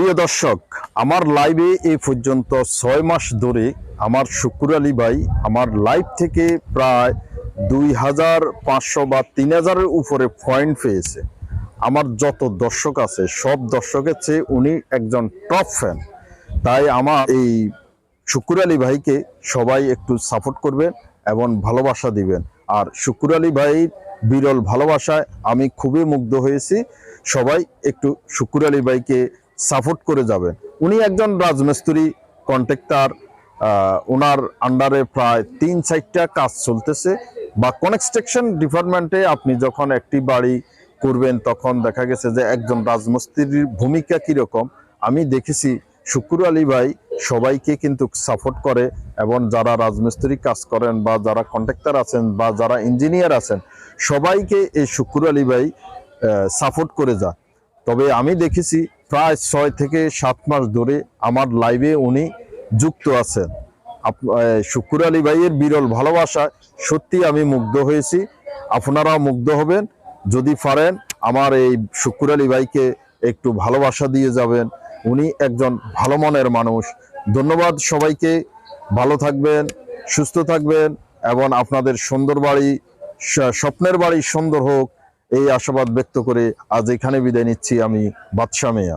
প্রিয় দর্শক, আমার লাইভে এ পর্যন্ত ছয় মাস ধরে আমার শুকুর আলী ভাই আমার লাইভ থেকে প্রায় দুই হাজার পাঁচশো বা তিন হাজারের উপরে পয়েন্ট পেয়েছে। আমার যত দর্শক আছে, সব দর্শকের চেয়ে উনি একজন টপ ফ্যান তাই আমার এই শুকুর আলী ভাইকে সবাই একটু সাপোর্ট করবেন এবং ভালোবাসা দিবেন। আর শুকুর আলী ভাই বিরল ভালোবাসায় আমি খুবই মুগ্ধ হয়েছি। সবাই একটু শুকুর আলী ভাইকে সাপোর্ট করে যাবেন উনি একজন রাজমিস্ত্রি কন্ট্রাক্টর ওনার আন্ডারে প্রায় তিন চারটা কাজ চলতেছে। বা কনস্ট্রাকশন ডিপার্টমেন্টে আপনি যখন একটি বাড়ি করবেন, তখন দেখা গেছে যে একজন রাজমিস্ত্রির ভূমিকা কীরকম? আমি দেখেছি শুকুর আলী ভাই সবাইকে কিন্তু সাপোর্ট করে এবং যারা রাজমিস্ত্রি কাজ করেন বা যারা কন্ট্রাক্টর আছেন বা যারা ইঞ্জিনিয়ার আছেন, সবাইকে এই শুকুর আলী ভাই সাপোর্ট করে যা তবে আমি দেখেছি প্রায় ছয় থেকে সাত মাস ধরে আমার লাইভে উনি যুক্ত আছেন। শুকুর আলী ভাইয়ের বিরল ভালোবাসা, সত্যি আমি মুগ্ধ হয়েছি। আপনারাও মুগ্ধ হবেন। যদি পারেন, আমার এই শুকুর আলী ভাইকে একটু ভালোবাসা দিয়ে যাবেন। উনি একজন ভালো মনের মানুষ। ধন্যবাদ সবাইকে। ভালো থাকবেন, সুস্থ থাকবেন এবং আপনাদের সুন্দর বাড়ি স্বপ্নের বাড়ি সুন্দর হোক, এই আশাবাদ ব্যক্ত করে আজ এখানে বিদায় নিচ্ছি আমি বাদশা মিয়া।